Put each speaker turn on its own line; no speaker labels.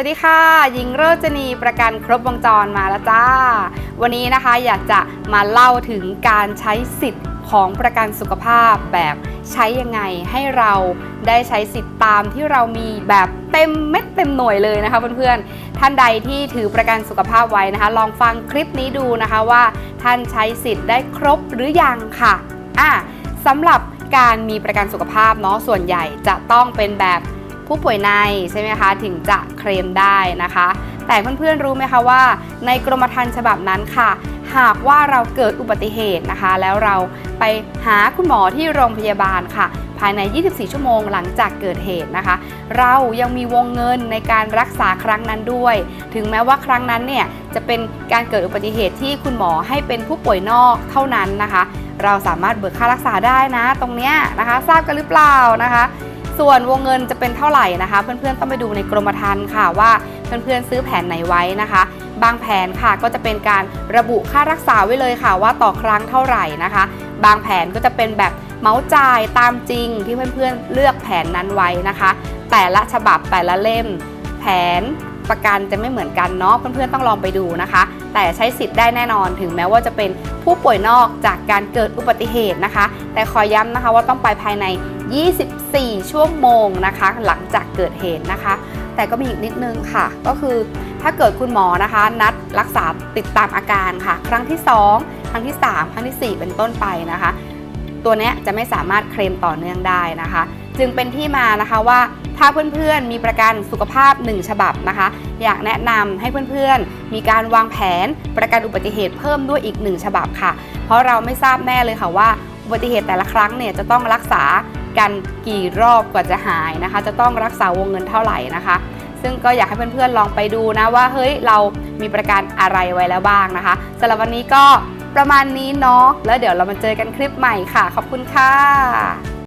วัสดีค่ะหญิงโรจนีประกันครบวงจรมาแล้วจ้า วันนี้นะคะอยากจะมาเล่าถึงการใช้สิทธิ์ของประกันสุขภาพแบบใช้ยังไงให้เราได้ใช้สิทธิ์ตามที่เรามีแบบเต็มเม็ดเต็มหน่วยเลยนะคะเพื่อนๆท่านใดที่ถือประกันสุขภาพไว้นะคะ ลองฟังคลิปนี้ดูนะคะว่า ท่านใช้สิทธิ์ได้ครบหรือยังค่ะอะสำหรับการมีประกันสุขภาพเนาะส่วนใหญ่จะต้องเป็นแบบ ผู้ป่วยในใช่ไหมคะถึงจะเคลมได้นะคะ แต่เพื่อนๆรู้ไหมคะว่า ในกรมธรรม์ฉบับนั้นค่ะ หากว่าเราเกิดอุบัติเหตุนะคะ แล้วเราไปหาคุณหมอที่โรงพยาบาลค่ะ ภายใน 24 ชั่วโมงหลังจากเกิดเหตุนะคะ เรายังมีวงเงินในการรักษาครั้งนั้นด้วย ถึงแม้ว่าครั้งนั้นเนี่ยจะเป็นการเกิดอุบัติเหตุที่คุณหมอให้เป็นผู้ป่วยนอกเท่านั้นนะคะ เราสามารถเบิกค่ารักษาได้นะ ตรงเนี้ยนะคะ ทราบกันหรือเปล่านะคะ ส่วนวงเงินจะเป็นเท่าไหร่นะคะ เพื่อนๆต้องไปดูในกรมธรรม์ค่ะว่าเพื่อนๆซื้อแผนไหนไว้นะคะ บางแผนค่ะก็จะเป็นการระบุค่ารักษาไว้เลยค่ะ ว่าต่อครั้งเท่าไหร่นะคะ บางแผนก็จะเป็นแบบเมาส์จ่ายตามจริงที่เพื่อนๆเลือกแผนนั้นไว้นะคะ แต่ละฉบับแต่ละเล่ม แผน ประกันจะไม่เหมือนกันเนาะเพื่อนๆต้องลองไปดูนะคะ แต่ใช้สิทธิ์ได้แน่นอนถึงแม้ว่าจะเป็นผู้ป่วยนอกจากการเกิดอุบัติเหตุนะคะ แต่ขอย้ำนะคะว่าต้องไปภายใน 24 ชั่วโมงนะคะ หลังจากเกิดเหตุนะคะ แต่ก็มีอีกนิดนึงค่ะ ก็คือถ้าเกิดคุณหมอนะคะ นัดรักษาติดตามอาการค่ะ ครั้งที่ 2 ครั้งที่ 3 ครั้งทีสี่4 เป็นต้นไปนะคะ ตัวนี้จะไม่สามารถเคลมต่อเนื่องได้นะคะ จึงเป็นที่มานะคะว่าถ้าเพื่อนๆ มีประกันสุขภาพ 1 ฉบับนะคะ อยากแนะนำให้เพื่อนๆ มีการวางแผนประกันอุบัติเหตุเพิ่มด้วยอีก 1 ฉบับค่ะ เพราะเราไม่ทราบแน่เลยค่ะว่าอุบัติเหตุแต่ละครั้งเนี่ยจะต้องรักษากันกี่รอบกว่าจะหายนะคะ จะต้องรักษาวงเงินเท่าไหร่นะคะ ซึ่งก็อยากให้เพื่อนๆ ลองไปดูนะว่าเฮ้ยเรามีประกันอะไรไว้แล้วบ้างนะคะสำหรับวันนี้ก็ประมาณนี้เนาะแล้วเดี๋ยวเรามาเจอกันคลิปใหม่ค่ะ ขอบคุณค่ะ